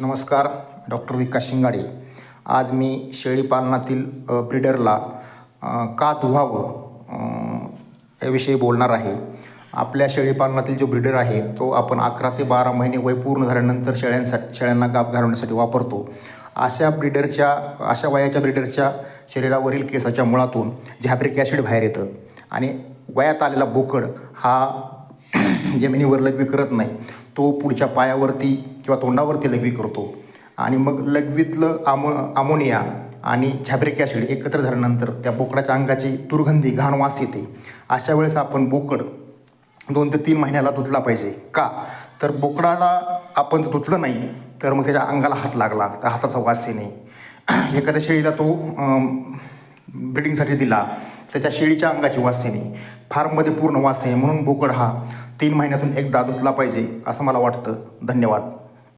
नमस्कार डॉक्टर विकास शिंगाडे. आज मी शेळीपालनातील ब्रिडरला ब्रीडरला का धुवावं याविषयी बोलणार आहे. आपल्या शेळीपालनातील जो ब्रीडर आहे तो आपण अकरा ते बारा महिने वय पूर्ण झाल्यानंतर शेळ्यांसाठी शेळ्यांना गाप घालवण्यासाठी वापरतो. अशा ब्रीडरच्या अशा वयाच्या ब्रीडरच्या शरीरावरील केसाच्या मुळातून झॅब्रिक ॲसिड बाहेर येतं. आणि वयात आलेला बोकड हा जमिनीवर लघवी करत नाही. तो पुढच्या पायावरती किंवा तोंडावरती लघवी करतो. आणि मग लघवीतलं आमो अमोनिया आणि झॅब्रिक ॲसिड एकत्र झाल्यानंतर त्या बोकडाच्या अंगाची दुर्गंधी घाण वास येते. अशा वेळेस आपण बोकड दोन ते तीन महिन्याला धुतला पाहिजे. का? तर बोकडाला आपण जर धुतलं नाही तर मग त्याच्या अंगाला हात लागला त्या हाताचा वास येणे. एखाद्या शेळीला तो ब्रिडिंगसाठी दिला त्याच्या शेळीच्या अंगाची वास येणे. फार्ममध्ये पूर्ण वास येणे म्हणून बोकड हा तीन महिन्यातून एकदा धुतला पाहिजे असं मला वाटतं. धन्यवाद.